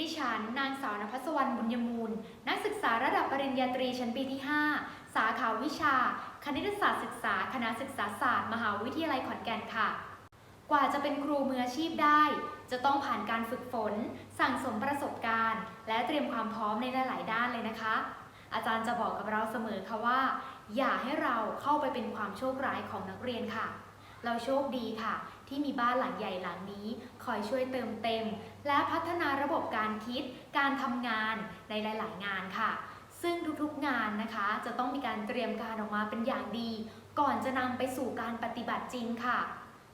ดิฉัน นางสาวนภัสวรรณบุญยมูล นักศึกษาระดับปริญญาตรีชั้นปีที่ 5 สาขาวิชา คณิตศาสตร์ศึกษา คณะศึกษาศาสตร์ มหาวิทยาลัยขอนแก่นค่ะ กว่าจะเป็นครูมืออาชีพได้ จะต้องผ่านการฝึกฝน สั่งสมประสบการณ์ และเตรียมความพร้อมในหลาย ๆ ด้านเลยนะคะ อาจารย์จะบอกกับเราเสมอค่ะว่า อย่าให้เราเข้าไปเป็นความโชคร้ายของนักเรียนค่ะ เราโชคดีค่ะ ที่มีบ้านหลังใหญ่หลังนี้คอยช่วยเติมเต็ม และพัฒนาระบบการคิด การทำงานในหลาย ๆ งานค่ะ ซึ่งทุกๆงานนะคะ จะต้องมีการเตรียมการออกมาเป็นอย่างดี ก่อนจะนำไปสู่การปฏิบัติจริงค่ะ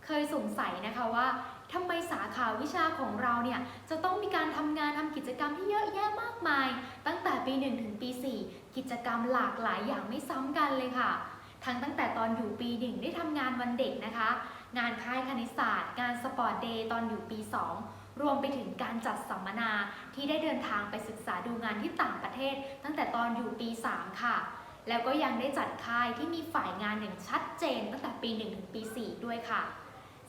เคยสงสัยนะคะว่าทำไมสาขาวิชาของเราเนี่ยจะต้องมีการทำงานทำกิจกรรมที่เยอะแยะมากมาย ตั้งแต่ปี 1 ถึงปี 4 กิจกรรมหลากหลายอย่างไม่ซ้ำกันเลยค่ะ ทั้งตั้งแต่ตอนอยู่ปี 1 ได้ทำงานวันเด็กนะคะ งานค่ายคณิตศาสตร์ งานสปอร์ตเดย์ตอนอยู่ปี 2 รวมไปถึงการจัดสัมมนาที่ได้เดินทางไปศึกษาดูงานที่ต่างประเทศ ตั้งแต่ตอนอยู่ปี 3 ค่ะ แล้วก็ยังได้จัดค่ายที่มีฝ่ายงานอย่างชัดเจน ตั้งแต่ปี 1 ถึงปี 4 ด้วยค่ะ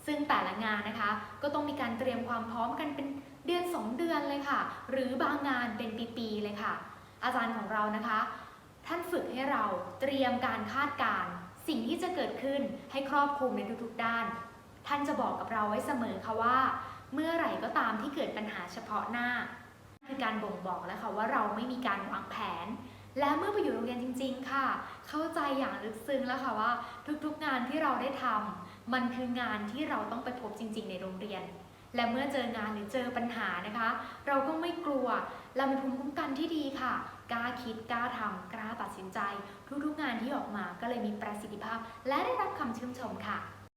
ซึ่งแต่ละงานนะคะ ก็ต้องมีการเตรียมความพร้อมกันเป็นเดือน 2 เดือนเลยค่ะ หรือบางงานเป็นปีๆเลยค่ะ อาจารย์ของเรานะคะ ท่านฝึกให้เราเตรียมการคาดการณ์สิ่งที่จะเกิดขึ้นให้ครอบคลุมในทุกๆด้าน ท่านจะบอกกับเราไว้เสมอค่ะว่า เมื่อไหร่ก็ตามที่เกิดปัญหาเฉพาะหน้า คือการบ่งบอกแล้วค่ะว่าเราไม่มีการวางแผน และเมื่อไปอยู่โรงเรียนจริง ๆ ค่ะ เข้าใจอย่างลึกซึ้งแล้วค่ะว่า ทุกๆงานที่เราได้ทำมันคืองานที่เราต้องไปพบจริง ๆ ในโรงเรียน และเมื่อเจองานหรือเจอปัญหานะคะ เราก็ไม่กลัว เรามีภูมิคุ้มกันที่ดีค่ะ กล้าคิด กล้าทำ กล้าตัดสินใจ ทุกๆงานที่ออกมาก็เลยมีประสิทธิภาพ และได้รับคำชื่นชมค่ะ